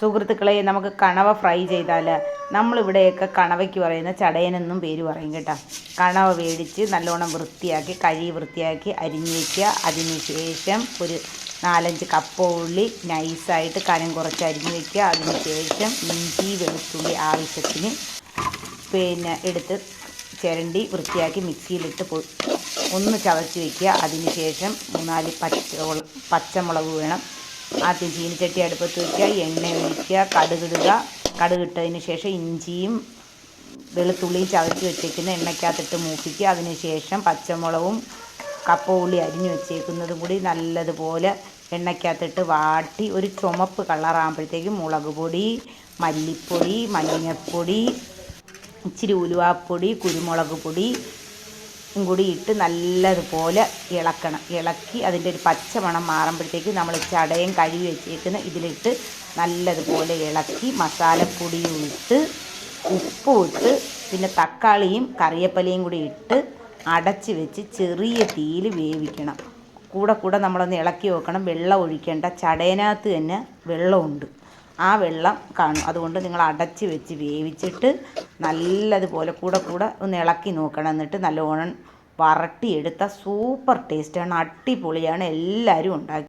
സുഹൃത്തുക്കളെ നമുക്ക് കണവ ഫ്രൈ ചെയ്താൽ നമ്മളിവിടെയൊക്കെ കണവയ്ക്ക് പറയുന്ന ചടയനെന്നും പേര് പറയും കേട്ടോ. കണവ വേടിച്ച് നല്ലോണം വൃത്തിയാക്കി കഴുകി വൃത്തിയാക്കി അരിഞ്ഞ് വയ്ക്കുക അതിന് ശേഷം ഒരു നാലഞ്ച് കപ്പ ഉള്ളി നൈസായിട്ട് കനം കുറച്ച് അരിഞ്ഞ് വയ്ക്കുക അതിന് ശേഷം ഇഞ്ചി വെളുത്തുള്ളി ആവശ്യത്തിന് പിന്നെ എടുത്ത് ചിരണ്ടി വൃത്തിയാക്കി മിക്സിയിലിട്ട് ഒന്ന് ചതച്ച് വയ്ക്കുക അതിന് ശേഷം മൂന്നാൽ പച്ച പച്ചമുളക് വേണം. ആദ്യം ചീനിച്ചട്ടി അടുപ്പത്ത് വയ്ക്കുക എണ്ണ ഒഴിക്കുക കടുകിടുക കടുകിട്ടതിന് ശേഷം ഇഞ്ചിയും വെളുത്തുള്ളിയും ചതച്ച് വെച്ചേക്കുന്ന എണ്ണയ്ക്കകത്തിട്ട് മൂപ്പിക്കുക. അതിന് ശേഷം പച്ചമുളകും കപ്പ ഉള്ളി അരിഞ്ഞു വെച്ചേക്കുന്നതും കൂടി നല്ലതുപോലെ എണ്ണയ്ക്കകത്തിട്ട് വാട്ടി ഒരു ചുമപ്പ് കളറാകുമ്പോഴത്തേക്കും മുളക് പൊടി മല്ലിപ്പൊടി മഞ്ഞൾപ്പൊടി ഇച്ചിരി ഉലുവാപ്പൊടി കുരുമുളക് പൊടി കൂടി ഇട്ട് നല്ലതുപോലെ ഇളക്കണം. ഇളക്കി അതിന്റെ ഒരു പച്ച മണം മാറുമ്പോഴത്തേക്ക് നമ്മൾ ചടയും കഴുകി വെച്ചേക്കുന്ന ഇതിലിട്ട് നല്ലതുപോലെ ഇളക്കി മസാലപ്പൊടിയും ഇട്ട് ഉപ്പും ഇട്ട് പിന്നെ തക്കാളിയും കറിയപ്പലയും കൂടി ഇട്ട് അടച്ച് വെച്ച് ചെറിയ തീയിൽ വേവിക്കണം. കൂടെ കൂടെ നമ്മളൊന്ന് ഇളക്കി വെക്കണം. വെള്ളം ഒഴിക്കേണ്ട. ചടയനകത്ത് തന്നെ വെള്ളമുണ്ട്. ആ വെള്ളം കാണും. അതുകൊണ്ട് നിങ്ങൾ അടച്ച് വെച്ച് വേവിച്ചിട്ട് നല്ലതുപോലെ കൂടെ കൂടെ ഒന്ന് ഇളക്കി നോക്കണം. എന്നിട്ട് നല്ലോണം വരട്ടിയെടുത്ത സൂപ്പർ ടേസ്റ്റാണ് അടിപൊളിയാണ് എല്ലാവരും ഉണ്ടാക്കി